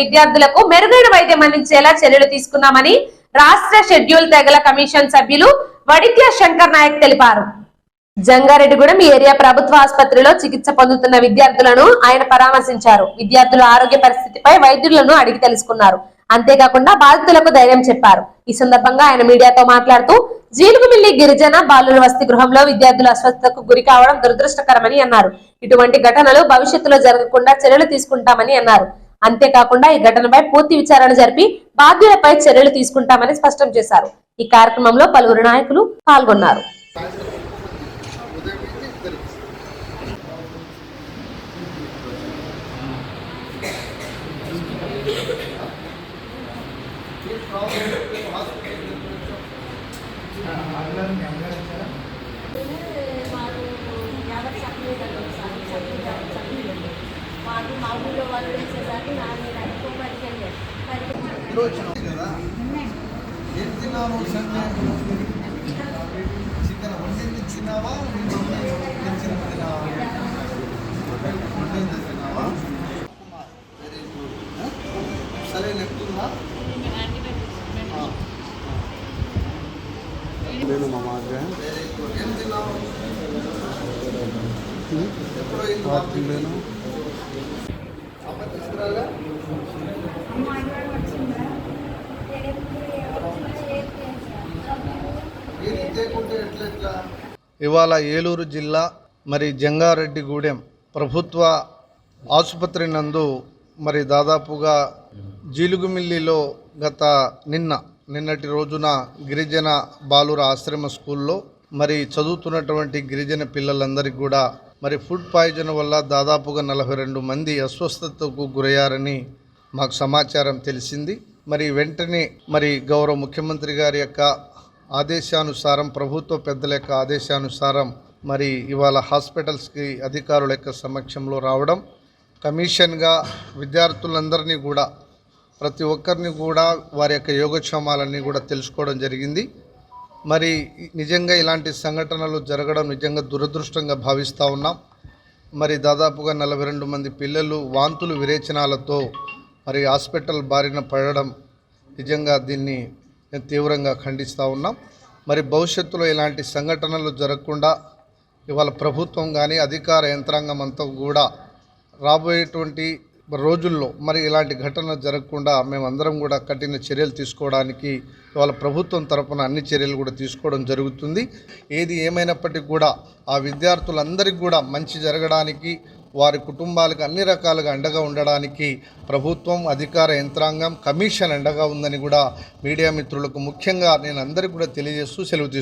విద్యార్థులకు మెరుగైన వైద్యం అందించేలా చర్యలు తీసుకున్నామని రాష్ట్ర షెడ్యూల్ తెగల కమిషన్ సభ్యులు వడిత్య శంకర్ నాయక్ తెలిపారు. జంగారెడ్డిగూడెం ఏరియా ప్రభుత్వ ఆసుపత్రిలో చికిత్స పొందుతున్న విద్యార్థులను ఆయన పరామర్శించారు. విద్యార్థుల ఆరోగ్య పరిస్థితిపై వైద్యులను అడిగి తెలుసుకున్నారు. అంతేకాకుండా బాధితులకు ధైర్యం చెప్పారు. ఈ సందర్భంగా ఆయన మీడియాతో మాట్లాడుతూ జీలుగుమిల్లి గిరిజన బాలుల వసతి గృహంలో విద్యార్థుల అస్వస్థతకు గురి కావడం దురదృష్టకరమని అన్నారు. ఇటువంటి ఘటనలు భవిష్యత్తులో జరగకుండా చర్యలు తీసుకుంటామని అన్నారు. అంతేకాకుండా ఈ ఘటనపై పూర్తి విచారణ జరిపి బాధ్యులపై చర్యలు తీసుకుంటామని స్పష్టం చేశారు. ఈ కార్యక్రమంలో పలువురు నాయకులు పాల్గొన్నారు. వాళ్ళు మా ఊళ్ళో వాళ్ళు వేసేసరికి నా తిన్నావు? వెరీ గుడ్ సరే ఎక్కుతుందా నేను మా తిన్నావు? ఎప్పుడు? నేను తీసుకురాగా ఇవాళ ఏలూరు జిల్లా మరి జంగారెడ్డిగూడెం ప్రభుత్వ ఆసుపత్రి నందు మరి దాదాపుగా జీలుగుమిల్లిలో గత నిన్న నిన్నటి రోజున గిరిజన బాలుర ఆశ్రమ స్కూల్లో మరి చదువుతున్నటువంటి గిరిజన పిల్లలందరికీ కూడా మరి ఫుడ్ పాయిజన్ వల్ల దాదాపుగా నలభై రెండు మంది అస్వస్థతకు గురయ్యారని మాకు సమాచారం తెలిసింది. మరి వెంటనే మరి గౌరవ ముఖ్యమంత్రి గారి యొక్క ఆదేశానుసారం ప్రభుత్వ పెద్దల యొక్క ఆదేశానుసారం మరి ఇవాళ హాస్పిటల్స్కి అధికారుల యొక్క సమక్షంలో రావడం. కమిషన్గా విద్యార్థులందరినీ కూడా ప్రతి ఒక్కరిని కూడా వారి యొక్క యోగక్షేమాలన్నీ కూడా తెలుసుకోవడం జరిగింది. మరి నిజంగా ఇలాంటి సంఘటనలు జరగడం నిజంగా దురదృష్టంగా భావిస్తూ ఉన్నాం. మరి దాదాపుగా నలభై రెండు మంది పిల్లలు వాంతులు విరేచనాలతో మరి హాస్పిటల్ బారిన పడడం నిజంగా దీన్ని నేను తీవ్రంగా ఖండిస్తూ ఉన్నాం. మరి భవిష్యత్తులో ఇలాంటి సంఘటనలు జరగకుండా ఇవాళ ప్రభుత్వం కానీ అధికార యంత్రాంగం అంతా కూడా రాబోయేటువంటి రోజుల్లో మరి ఇలాంటి ఘటన జరగకుండా మేమందరం కూడా కఠిన చర్యలు తీసుకోవడానికి వాళ్ళ ప్రభుత్వం తరపున అన్ని చర్యలు కూడా తీసుకోవడం జరుగుతుంది. ఏది ఏమైనప్పటికీ కూడా ఆ విద్యార్థులందరికీ కూడా మంచి జరగడానికి వారి కుటుంబాలకు అన్ని రకాలుగా అండగా ఉండడానికి ప్రభుత్వం అధికార యంత్రాంగం కమిషన్ అండగా ఉందని కూడా మీడియా మిత్రులకు ముఖ్యంగా నేను అందరికీ కూడా తెలియజేస్తూ సెలవు